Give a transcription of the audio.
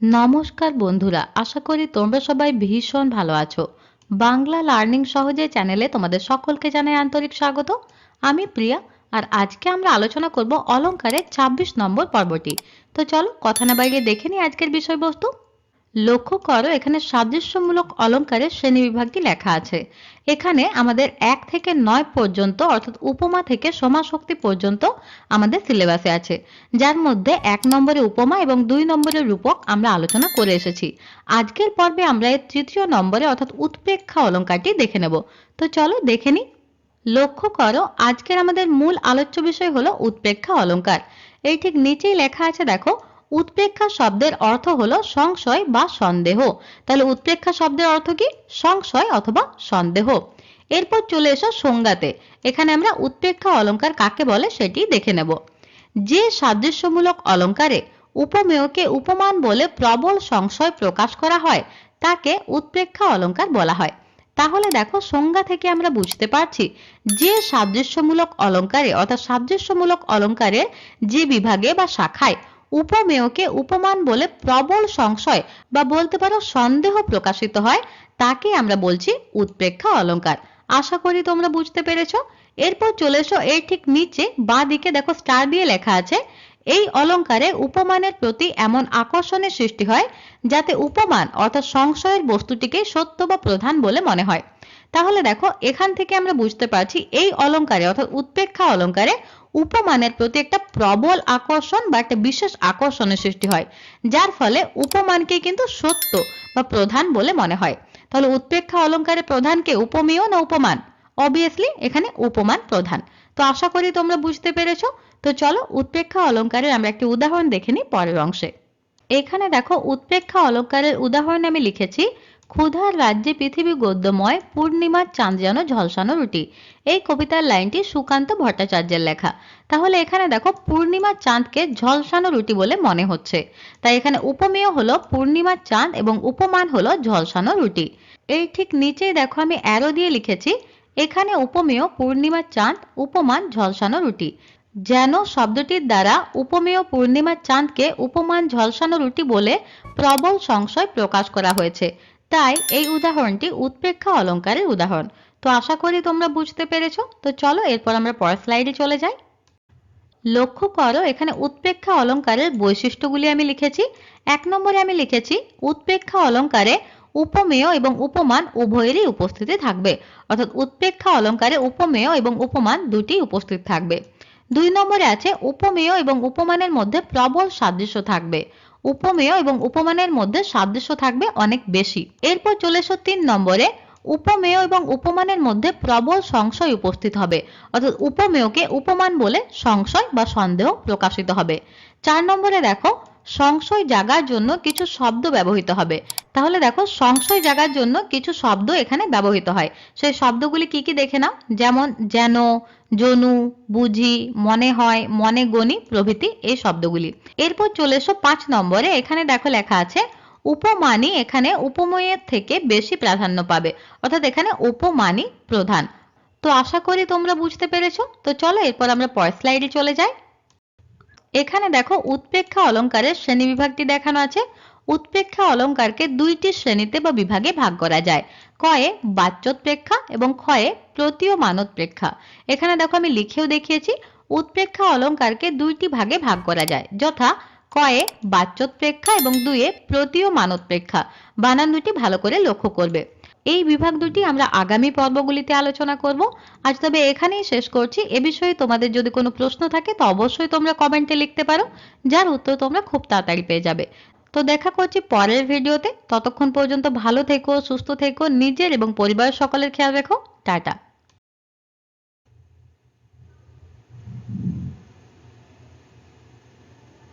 নমস্কার বন্ধুরা, আশা করি তোমরা সবাই ভীষণ ভালো আছো। বাংলা লার্নিং সহজে চ্যানেলে তোমাদের সকলকে জানাই আন্তরিক স্বাগত। আমি প্রিয়া, আর আজকে আমরা আলোচনা করব অলঙ্কারের ২৬ নম্বর পর্বটি। তো চলো, কথা না বাইরে দেখে নিই আজকের বিষয়বস্তু। লক্ষ্য করো, এখানে সাদৃশ্যমূলক অলঙ্কারের শ্রেণি বিভাগটি লেখা আছে। এখানে আমাদের এক থেকে নয় পর্যন্ত, অর্থাৎ উপমা থেকে সমাশক্তি পর্যন্ত আমাদের সিলেবাসে আছে। যার মধ্যে এক নম্বরে উপমা এবং দুই নম্বরের রূপক আমরা আলোচনা করে এসেছি। আজকের পর্বে আমরা এর তৃতীয় নম্বরে, অর্থাৎ উৎপ্রেক্ষা অলঙ্কারটি দেখে নেব। তো চলো দেখে নিই। লক্ষ্য করো, আজকের আমাদের মূল আলোচ্য বিষয় হলো উৎপ্রেক্ষা অলঙ্কার। এই ঠিক নিচেই লেখা আছে, দেখো উৎপ্রেক্ষা শব্দের অর্থ হলো সংশয় বা সন্দেহ। তাহলে উৎপ্রেক্ষা শব্দের অর্থ কি? সংশয় অথবা সন্দেহ। এরপর চলে এসো সংজ্ঞাতে। এখানে আমরা উৎপ্রেক্ষা অলঙ্কার কাকে বলে সেটি দেখে নেব। যে সাদৃশ্যমূলক অলঙ্কারে উপমেয়কে উপমান বলে প্রবল সংশয় প্রকাশ করা হয়, তাকে উৎপ্রেক্ষা অলঙ্কার বলা হয়। তাহলে দেখো সংজ্ঞা থেকে আমরা বুঝতে পারছি যে সাদৃশ্যমূলক অলঙ্কারে অর্থাৎ সাদৃশ্যমূলক অলঙ্কারের যে বিভাগে বা শাখায় উপমেয়কে উপমান বলে প্রবল সংশয় বা বলতে পারো সন্দেহ প্রকাশিত হয় তাকে আমরা বলছি উৎপ্রেক্ষা অলঙ্কার। আশা করি তোমরা বুঝতে পেরেছ। এরপর চলে এসো এর ঠিক নিচে বা দিকে দেখো স্টার দিয়ে লেখা আছে, এই অলঙ্কারে উপমানের প্রতি এমন আকর্ষণের সৃষ্টি হয় যাতে উপমান অর্থাৎ সংশয়ের বস্তুটিকে সত্য বা প্রধান বলে মনে হয়। তাহলে দেখো, এখান থেকে আমরা বুঝতে পারছি এই অলঙ্কারে অর্থাৎ উৎপেক্ষা অলঙ্কারে উপমানের প্রতি একটা প্রবল আকর্ষণ বা একটা বিশেষ আকর্ষণের সৃষ্টি হয়, যার ফলে উপমানকে কিন্তু সত্য বা প্রধান বলে মনে হয়। তাহলে উৎপেক্ষা অলঙ্কারের প্রধানকে উপমেয় না উপমান? অবভিয়াসলি এখানে উপমান প্রধান। তো আশা করি তোমরা বুঝতে পেরেছ। তো চলো উৎপেক্ষা অলঙ্কারের আমরা একটি উদাহরণ দেখে নিই পরের অংশে। এখানে দেখো, উৎপেক্ষা অলঙ্কারের উদাহরণ আমি লিখেছি ক্ষুধার রাজ্যে পৃথিবী গদ্যময়, পূর্ণিমার চাঁদ যেন ঝলসানো রুটি। এই কবিতার লাইনটি সুকান্ত ভট্টাচার্যের লেখা। তাহলে এখানে দেখো, পূর্ণিমার চাঁদকে ঝলসানো রুটি বলে মনে হচ্ছে। তাই এখানে উপমেয় হলো পূর্ণিমার চাঁদ এবং উপমান হলো ঝলসানো রুটি। এই ঠিক নিচেই দেখো আমি অ্যারো দিয়ে লিখেছি, এখানে উপমেয়, পূর্ণিমার চাঁদ, উপমান, ঝলসানো রুটি। যেন শব্দটির দ্বারা উপমেয়, পূর্ণিমার চাঁদকে উপমান, ঝলসানো রুটি বলে প্রবল সংশয় প্রকাশ করা হয়েছে। তাই এই উদাহরণটি উৎপেক্ষা অলঙ্কারের উদাহরণ। তো আশা করি তোমরা বুঝতে পেরেছ। তো চলো এরপর আমরা পরের স্লাইডে চলে যাই। লক্ষ্য করো, এখানে উৎপেক্ষা অলঙ্কারের বৈশিষ্ট্যগুলি আমি লিখেছি। এক নম্বরে আমি লিখেছি, উৎপেক্ষা অলঙ্কারে উপমেয় এবং উপমান উভয়েরই উপস্থিতি থাকবে। অর্থাৎ উৎপেক্ষা অলঙ্কারে উপমেয় এবং উপমান দুটি উপস্থিত থাকবে। দুই নম্বরে আছে, উপমেয় এবং উপমানের মধ্যে প্রবল সাদৃশ্য থাকবে। উপমেয় এবং উপমানের মধ্যে সাদৃশ্য থাকবে অনেক বেশি। এরপর চলে এসো তিন নম্বরে, উপমেয় এবং উপমানের মধ্যে প্রবল সংশয় উপস্থিত হবে। অর্থাৎ উপমেয়কে উপমান বলে সংশয় বা সন্দেহ প্রকাশিত হবে। চার নম্বরে দেখো সংশয় জাগার জন্য কিছু শব্দ ব্যবহৃত হবে। তাহলে দেখো, সংশয় জাগার জন্য কিছু শব্দ এখানে ব্যবহৃত হয়। সেই শব্দগুলি কি কি দেখে নাও? যেমন যেন, জনু, বুঝি, মনে হয়, মনে গণি প্রভৃতি এই শব্দগুলি। এরপর চলে এসো পাঁচ নম্বরে। এখানে দেখো লেখা আছে, উপমানি এখানে উপময়ের থেকে বেশি প্রাধান্য পাবে। অর্থাৎ এখানে উপমানি প্রধান। তো আশা করি তোমরা বুঝতে পেরেছ। তো চলো এরপর আমরা পরের স্লাইডে চলে যাই। এখানে দেখো উৎপেক্ষা অলঙ্কারের শ্রেণি বিভাগটি দেখানো আছে। উৎপেক্ষা অলঙ্কারকে দুইটি শ্রেণীতে বা বিভাগে ভাগ করা যায়। কয়ে বাচ্যোৎপ্রেক্ষা এবং ক্ষয়ে প্রতীয় মানোৎপ্রেক্ষা এখানে দেখো আমি লিখেও দেখিয়েছি উৎপ্রেক্ষা অলঙ্কারকে দুইটি ভাগে ভাগ করা যায়। যথা কয়ে বাচ্যোৎপ্রেক্ষা এবং দুয়ে প্রতীয় মানোৎপ্রেক্ষা বানান দুটি ভালো করে লক্ষ্য করবে। এই বিভাগ দুটি আমরা আগামী পর্বগুলিতে আলোচনা করব। আজ তবে এখানেই শেষ করছি। এ বিষয়ে তোমাদের যদি কোনো প্রশ্ন থাকে, তো অবশ্যই তোমরা কমেন্টে লিখতে পারো, যার উত্তর তোমরা খুব তাড়াতাড়ি পেয়ে যাবে। তো দেখা করছি পরের ভিডিওতে। ততক্ষণ পর্যন্ত ভালো থেকো, সুস্থ থেকো, নিজের এবং পরিবারের সকলের খেয়াল রেখো। টাটা।